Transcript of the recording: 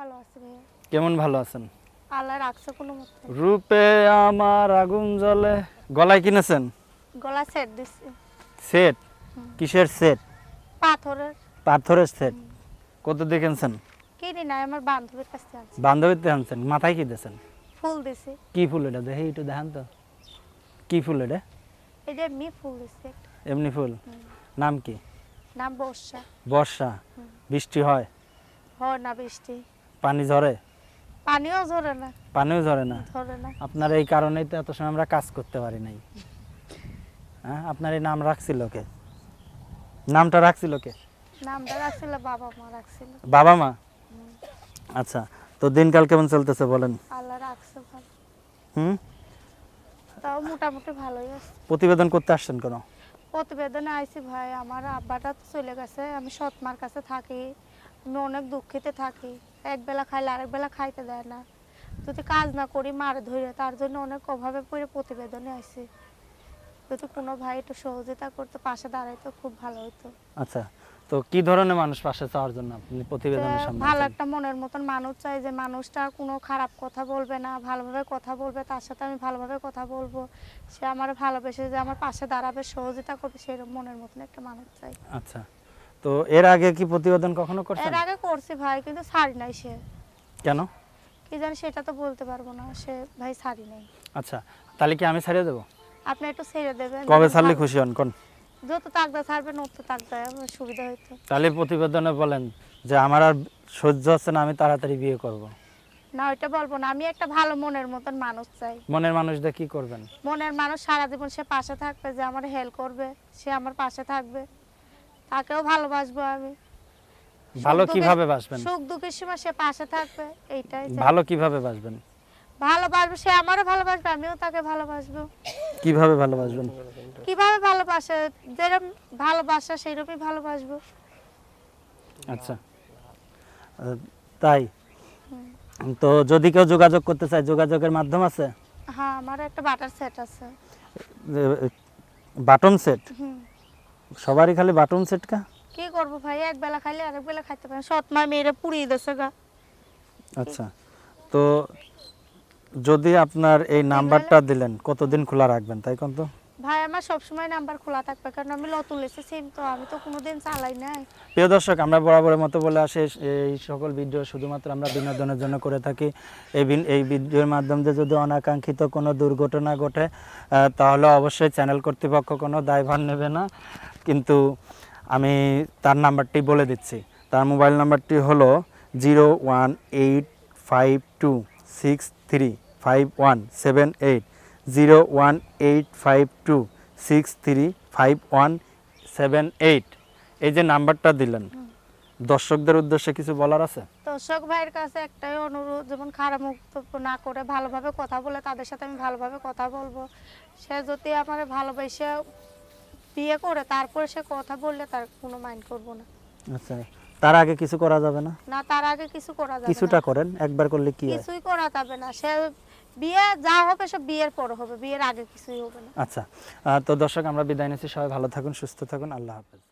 ভালো আছি ভাইয়া? কেমন ভালো আছেন? আল্লাহ রাখছে কোনো মতে। রূপে আমার আগুন জ্বলে। গলায় কিনেছেন গলা সেট দিছি। সেট? কিসের সেট? পাথরের। পাথরের সেট। কত দেখেছেন কিনি নাই আমার বান্ধবীর কাছ থেকে আনছি। বান্ধবীতে আনছেন? মাথায় কি দিয়েছেন? ফুল দিছি। কি ফুল এটা? দেখে একটু দেখান তো। কি ফুল এটা? এই যে এমনি ফুল দিছি। এমনি ফুল? নাম কি? নাম বর্ষা। বর্ষা। বৃষ্টি হয়? হয় না বৃষ্টি। পানি ঝরে? পানিও ঝরে না। পানিও ঝরে না? ধরে না। আপনার এই কারণেই তো এত সময় আমরা কাজ করতে পারি নাই। হ্যাঁ আপনার এই নাম রাখছিল কে? নামটা রাখছিল কে? নামটা রাখছিল বাবা মা রাখছিল। বাবা মা? আচ্ছা তো দিনকাল কেমন চলতেছে বলেন? আল্লাহ রাখছে ভালো। হুম? তাও মোটামুটি ভালোই আছে। প্রতিবেদন করতে আসছেন কেন? প্রতিবেদন আইছি ভাই আমার আব্বাটা তো চলে গেছে আমি সৎ মার কাছে থাকি আমি অনেক দুঃখিতে থাকি। এক বেলা খাইলে আরেক বেলা খাইতে দেয় না। যদি কাজ না করি মারে ধরে তার জন্য অনেক অভাবে পড়ে প্রতিবেদনে আইছি। যদি কোনো ভাই একটু সহযোগিতা করতে পাশে দাঁড়াইতো খুব ভালো হতো আচ্ছা তো কি ধরনের মানুষ পাশে চাওয়ার জন্য আপনি প্রতিবেদনের সামনে ভালো একটা মনের মতন মানুষ চাই যে মানুষটা কোনো খারাপ কথা বলবে না ভালোভাবে কথা বলবে তার সাথে আমি ভালোভাবে কথা বলব। সে আমার ভালোবেসে যে আমার পাশে দাঁড়াবে সহযোগিতা করবে সেরকম মনের মতন একটা মানুষ চাই। আচ্ছা তো এর আগে কি প্রতিবেদন কখনো করছেন? এর আগে করছি ভাই কিন্তু ছাড়ি নাই সে। কেন? কি জানি সেটা তো বলতে পারব না সে ভাই ছাড়ি নাই। আচ্ছা তাহলে কি আমি ছাড়িয়ে দেবো? আপনি একটু ছেড়ে দেবেন কবে ছাড়লে খুশি হন? কোন? যত তাকদা ছাড়বেন অত তাকদা সুবিধা হইতো। তাহলে প্রতিবেদনে বলেন যে আমার আর সহ্য হচ্ছে না আমি তাড়াতাড়ি বিয়ে করব। না ওইটা বলব না আমি একটা ভালো মনের মতন মানুষ চাই। মনের মানুষদের কি করবেন? মনের মানুষ সারা জীবন সে পাশে থাকবে যে আমার হেল্প করবে সে আমার পাশে থাকবে। তাকেও ভালোবাসবো আমি। ভালো কীভাবে বাসবেন সুখ দুঃখের সময় সে পাশে থাকবে এইটাই। ভালো কীভাবে বাসবেন ভালোবাসবে সে আমারও ভালোবাসবে আমিও তাকে ভালোবাসবো। কীভাবে ভালোবাসবেন? কীভাবে ভালোবাসে? যেরকম ভালোবাসা সেরকমই ভালোবাসবো। আচ্ছা। তাই? তো যদি কেউ যোগাযোগ করতে চায় যোগাযোগের মাধ্যম আছে? হ্যাঁ আমার একটা বাটার সেট আছে। Button set? হুম। সবারই খালি বাটন সেটকা। কি করব ভাই? এক বেলা খাইলে আরেক বেলা খাইতে পারে। সৎ মা মেয়েরা পুড়িয়ে দিয়েছে গা। আচ্ছা তো যদি আপনার এই নাম্বারটা দিলেন কতদিন খোলা রাখবেন তাই কোন তো? ভাই, আমার সবসময় নাম্বার খোলা থাকবে, কারণ আমি নতুন লেসে সিম তো, আমি তো কোনোদিন চালাই নাই। প্রিয় দর্শক, আমরা বরাবরের মতো বলে আসি, এই সকল ভিডিও শুধুমাত্র আমরা বিনোদনের জন্য করে থাকি। এই এই ভিডিওর মাধ্যমে যদি অনাকাঙ্ক্ষিত কোনো দুর্ঘটনা ঘটে তাহলে অবশ্যই চ্যানেল কর্তৃপক্ষ কোনো দায়ভার নেবে না। কিন্তু আমি তার নাম্বারটি বলে দিচ্ছি। তার মোবাইল নাম্বারটি হলো zero one eight five two six three five one seven eight zero one eight five two six three five one seven eight. এই যে নাম্বারটা দিলেন দর্শকদের উদ্দেশ্যে কিছু বলার আছে? দর্শক ভাইয়ের কাছে একটাই অনুরোধ যেমন খারাপ মন্তব্য না করে ভালোভাবে কথা বলে তাদের সাথে আমি ভালোভাবে কথা বলব। সে যদি আমার ভালোবেসে বিয়ে করে তারপরে সে কথা বললে তার কোনো মাইন্ড করব না। আচ্ছা তার আগে কিছু করা যাবে না? না তার আগে কিছু করা যাবে কিছুটা করেন একবার করলে কি কিছুই করা যাবে না। সে বিয়ে যা হবে সব বিয়ের পর হবে, বিয়ের আগে কিছুই হবে না। আচ্ছা তো দর্শক, আমরা বিদায় নিচ্ছি। সবাই ভালো থাকুন, সুস্থ থাকুন। আল্লাহ হাফেজ।